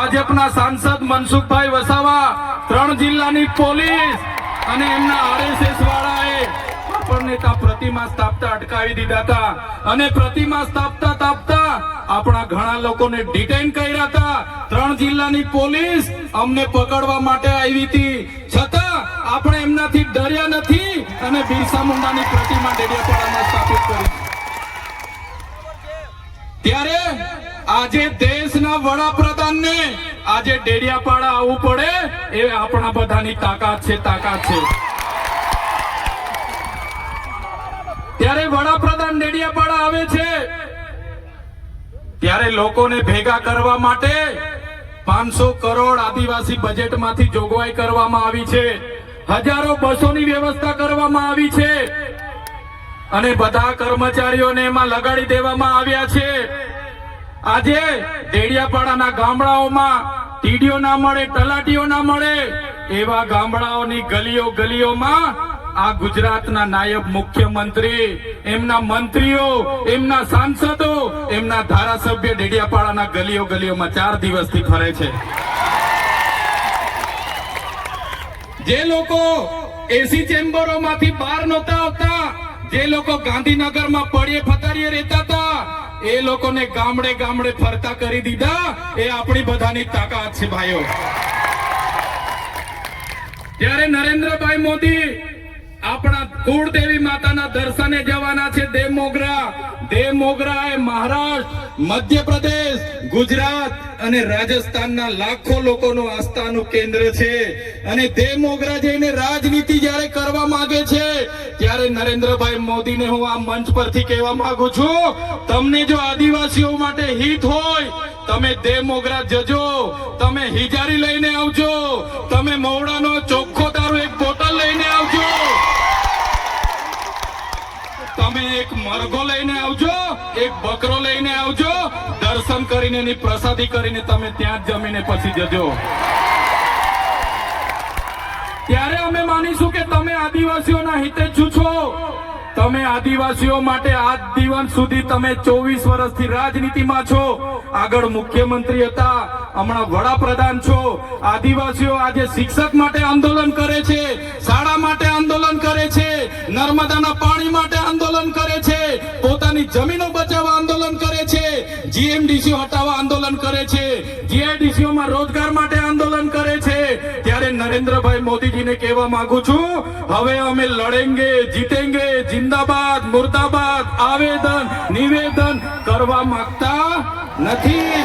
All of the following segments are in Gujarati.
ભાજપના સાંસદ મનસુખભાઈ વસાવા ત્રણ જિલ્લાની પોલીસ અને એમના આરએસએસ વાળાએ આપણને ત્યાં પ્રતિમા સ્થાપતા અટકાવી દીધા હતા. અને પ્રતિમા સ્થાપતા સ્થાપતા આપણા ઘણા લોકોને ડિટેન કર્યા હતા. ત્રણ જિલ્લાની પોલીસ અમને પકડવા માટે આવી હતી. છતાં આપણે એમનાથી ડર્યા નથી અને બિરસા મુંડાની પ્રતિમા ડેડિયાપાડામાં સ્થાપિત કરી. ત્યારે આજે દેશના વડાપ્રધાનને આજે ડેડિયાપાડા આવવું પડે, એ આપણા બધાની તાકાત છે તાકાત છે. ત્યારે વડાપ્રધાન ડેડિયાપાડા આવે છે. ત્યારે લોકોને ભેગા કરવા માટે પાંચસો કરોડ આદિવાસી બજેટમાંથી જોગવાઈ કરવામાં આવી છે. હજારો બસોની વ્યવસ્થા કરવામાં આવી છે. અને બધા કર્મચારીઓને એમાં લગાડી દેવામાં આવ્યા છે. આજે દેડિયાપાડાના ગામડાઓમાં ટીડીઓ ના મળે, તલાટીઓ ના મળે, એવા ગામડાઓની ગલીઓ ગલીઓમાં આ ગુજરાતના નાયબ મુખ્યમંત્રી, એમના મંત્રીઓ, એમના સાંસદો, એમના ધારાસભ્ય ડેડિયાપાડાના ગલીઓ ગલીઓમાં ચાર દિવસથી ફરે છે. જે લોકો એસી ચેમ્બરોમાંથી બહાર નહોતા આવતા, જે લોકો ગાંધીનગરમાં પડીએ ફતરીએ રહેતા હતા એ લોકોને ગામડે ગામડે ફરતા કરી દીધા. એ આપણી બધાની તાકાત છે ભાઈઓ. ત્યારે નરેન્દ્રભાઈ મોદી આપણા કુળદેવી માતાના દર્શને જવાના છે દેવ મોગરા દેવ મોગરા એ મહારાષ્ટ્ર, મધ્યપ્રદેશ, ગુજરાત અને રાજસ્થાનના લાખો લોકોનું આસ્થાનું કેન્દ્ર છે. અને દેવ મોગરા જઈને રાજનીતિ જ્યારે કરવા માંગે છે, ત્યારે નરેન્દ્રભાઈ મોદીને હું આ મંચ પરથી કહેવા માંગુ છું, તમને જો આદિવાસીઓ માટે હિત હોય, તમે દેવ મોગરા જજો, તમે હિજારી લઈને આવજો, તમે મવડાનો ચોખ્ખો તારો એક તમે એક મરઘો લઈને આવજો, એક બકરો લઈને આવજો, દર્શન કરીને એની પ્રસાદી કરીને તમે ત્યાં જમીને પછી જજો. ત્યારે અમે માનીશું કે તમે આદિવાસીઓના હિતેચ્છુ છો. તમે આદિવાસીઓ માટે આજ દિવસ સુધી તમે ચોવીસ વર્ષથી રાજનીતિમાં છો. આગળ મુખ્યમંત્રી હતા હમણાં વડાપ્રધાન છો. આદિવાસીઓ આજે શિક્ષક માટે આંદોલન કરે છે, શાળા માટે આંદોલન કરે છે, નર્મદાના પાણી માટે આંદોલન કરે છે, પોતાની જમીનો બચાવવા આંદોલન કરે છે, જીએમડીસી હટાવવા આંદોલન કરે છે જીઆઈડીસીઓ માં રોજગાર માટે આંદોલન કરે છે. ત્યારે નરેન્દ્રભાઈ મોદીજીને કહેવા માંગુ છું, હવે અમે લડેંગે, જીતેંગે, જિંદાબાદ, મુર્દાબાદ, આવેદન, નિવેદન કરવા માંગતા નથી.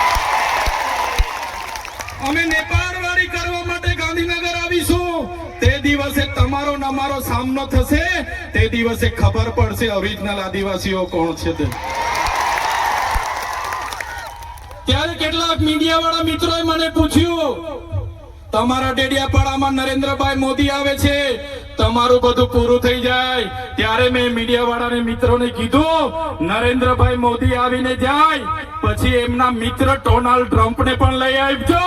અમે નેપાળ કરવા માટે ગાંધીનગર આવીશું. તે દિવસે તમારો નમારો સામનો થશે. તે દિવસે ખબર પડશે ઓરિજિનલ આદિવાસીઓ કોણ છે તે. ત્યારે કેટલાક મીડિયા વાળા મિત્રોએ મને પૂછ્યું, તમારા ડેડિયાપાડામાં નરેન્દ્રભાઈ મોદી આવે છે. તમારું બધું પૂરું થઈ જાય. ત્યારે મેં મીડિયા વાળાને મિત્રોને કીધું, નરેન્દ્રભાઈ મોદી આવીને જાય. પછી એમના મિત્ર ડોનાલ્ડ ટ્રમ્પને પણ લઈ આવજો.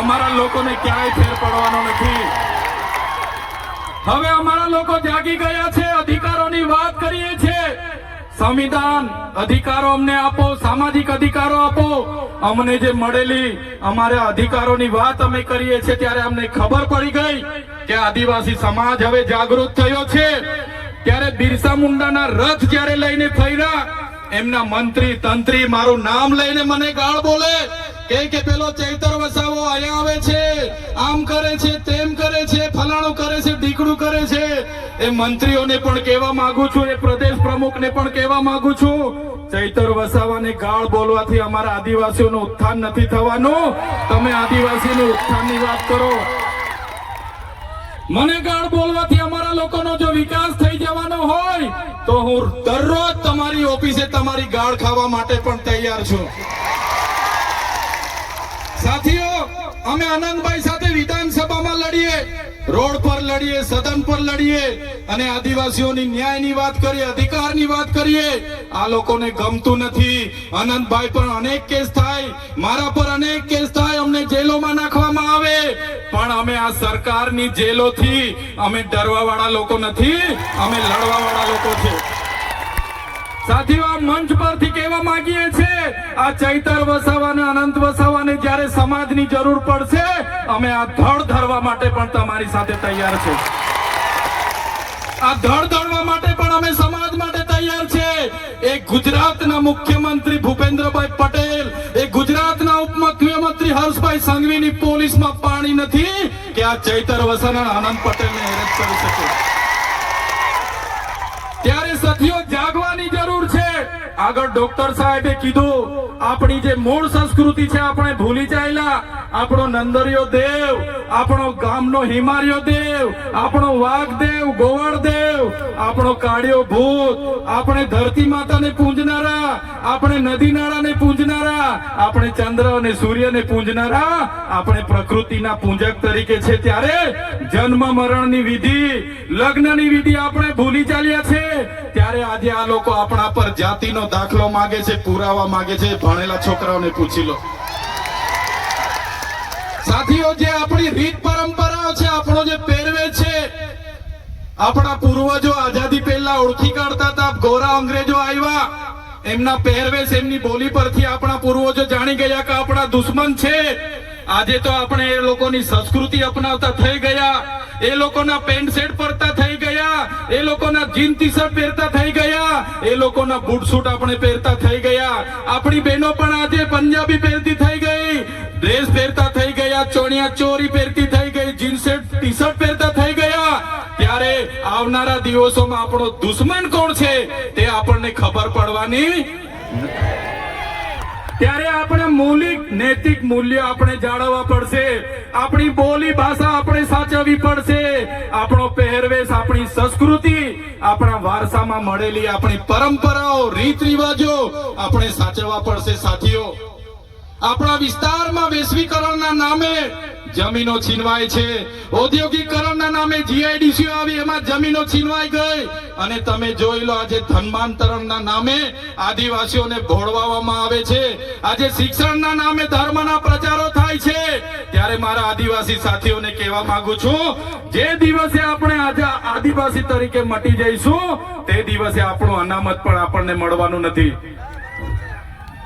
અમારા લોકોને ક્યાંય ફેર પડવાનો નથી. હવે અમારા લોકો જાગી ગયા છે, અધિકારોની વાત કરીએ છીએ સંવિધાન અધિકારો અમને આપો, સામાજિક અધિકારો આપો. અમને જે મળેલી અમારા અધિકારોની વાત અમે કરીએ છીએ, ત્યારે અમને ખબર પડી ગઈ. કે આદિવાસી સમાજ હવે જાગૃત થયો છે. ત્યારે બિરસા મુંડાના રથ જ્યારે લઈને ફર્યા, એમના મંત્રી, તંત્રી મારું નામ લઈને મને ગાળ બોલે કે પેલો ચૈતર વસાવો અહીંયા આવે છે, આમ કરે છે, તેમ કરે છે, ફલાણું કરે છે, ઢીકડું કરે છે. એ મંત્રીઓને પણ કહેવા માંગુ છું, એ પ્રદેશ પ્રમુખને પણ કહેવા માંગુ છું. ચૈતર વસાવાને ગાળ બોલવાથી અમારા આદિવાસીઓનું ઉત્થાન નથી થવાનું. તમે આદિવાસીનું ઉત્થાનની વાત કરો. મને ગાળ બોલવાથી અમારા લોકોનો જો વિકાસ થઈ જવાનો હોય, તો હું દરરોજ તમારી ઓફિસે તમારી ગાળ ખાવા માટે પણ તૈયાર છું. અમે આનંદભાઈ સાથે વિધાનસભામાં લડીએ, રોડ પર લડીએ, સદન પર લડીએ અને આદિવાસીઓની ન્યાયની વાત કરીએ, અધિકારની વાત કરીએ, આ લોકોને ગમતું નથી. આનંદભાઈ પર અનેક કેસ થાય, મારા પર અનેક કેસ થાય, અમને જેલોમાં નાખવામાં આવે પણ અમે આ સરકારની જેલોથી અમે ડરવા વાળા લોકો નથી, અમે લડવા વાળા લોકો છે. સાથીઓ મંચ પરથી કહેવા માંગીએ છે આ ચૈતર વસાવાને, અનંત વસાવાને જ્યારે સમાજની જરૂર પડશે, અમે આ ધડ ધરવા માટે પણ તમારી સાથે તૈયાર છે. આ ધડ ધરવા માટે પણ અમે સમાજ માટે તૈયાર છે. એ ગુજરાતના મુખ્યમંત્રી ભૂપેન્દ્રભાઈ પટેલ ઉપમુખ્યમંત્રી હર્ષભાઈ સંઘવીની પોલીસમાં પાણી નથી કે આ ચૈતર વસન આનંદ પટેલને એરેસ્ટ કરી શકે. ત્યારે સાથીઓ જાગવાની જરૂર છે. આગળ ડોક્ટર સાહેબે કીધું, આપણી જે મૂળ સંસ્કૃતિ છે, આપણે ભૂલી જાયેલા. આપણો નંદરિયો દેવ, આપણો ગામનો હિમાર્યો દેવ, આપણો વાઘદેવ ગોવળ દેવ આપણો કાળિયો ભૂત, આપણે ધરતી માતાને પૂંજનારા આપણે નદી નાળાને પૂંજનારા, આપણે ચંદ્ર અને સૂર્યને પૂંજનારા, આપણે પ્રકૃતિના પૂંજક તરીકે છે ત્યારે જન્મ મરણની વિધિ, લગ્નની વિધિ આપણે ભૂલી ચાલ્યા છે. ત્યારે આજે આ લોકો આપણા પર જાતિનો દાખલો માંગે છે, પુરાવા માંગે છે. ભણેલા છોકરાઓને પૂછી લો. સાથીઓ, જે આપણી રીત પરંપરાઓ છે, આપણો જે પહેરવેશ છે, આપણા પૂર્વજો આઝાદી પહેલા ઓળખી કાઢતા હતા, ગોરા અંગ્રેજો આવ્યા. એમના પહેરવેશ એમની બોલી પરથી આપણા પૂર્વજો જાણી ગયા કે આપણા દુશ્મન છે. આજે તો આપણે એ લોકોની સંસ્કૃતિ અપનાવતા થઈ ગયા. એ લોકોના પેન્ટ શર્ટ પહેરતા થઈ ગયા. એ લોકોના જીન ટી શર્ટ પહેરતા થઈ ગયા. એ લોકોના બૂટ સૂટ આપણે પહેરતા થઈ ગયા. આપણી બહેનો પણ આજે પંજાબી પહેરતી થઈ ગઈ. ડ્રેસ પહેરતા થઈ ગયા. ચોણિયા ચોરી પહેરતી થઈ ગઈ. જીન્સ ટી શર્ટ આવનારા દિવસોમાં આપણો દુશ્મન કોણ છે તે આપણને ખબર પડવાની ત્યારે આપણે મૌલિક, નૈતિક મૂલ્ય આપણે જાળવવા પડશે. આપણી બોલી ભાષા આપણે સાચવવી પડશે. આપણો પહેરવેશ, આપણી સંસ્કૃતિ, આપણા વારસામાં મળેલી આપણી પરંપરાઓ રીત રિવાજો આપણે સાચવવા પડશે, સાથીઓ. આપણા વિસ્તારમાં વૈશ્વિકરણના નામે જમીનો છીનવાય છે. ઔદ્યોગિકરણના નામે જીઆઈડીસીઓ આવી, એમાં જમીનો છીનવાઈ ગઈ. અને તમે જોઈ લો આજે ધર્માંતરણના નામે આદિવાસીઓને ભોળવામાં આવે છે. આજે શિક્ષણના નામે ધર્મના પ્રચારો થાય છે. ત્યારે મારા આદિવાસી સાથીઓને કહેવા માંગુ છું, જે દિવસે આપણે આજે આદિવાસી તરીકે મટી જઈશું, તે દિવસે આપણું અનામત પણ આપણને મળવાનું નથી.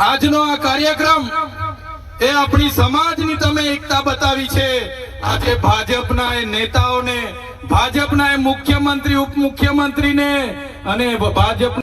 આજનો આ કાર્યક્રમ એ આપણી સમાજની તમે એકતા બતાવી છે. આજે ભાજપના એ નેતાઓને, ભાજપના એ મુખ્યમંત્રી, ઉપમુખ્યમંત્રીને અને ભાજપ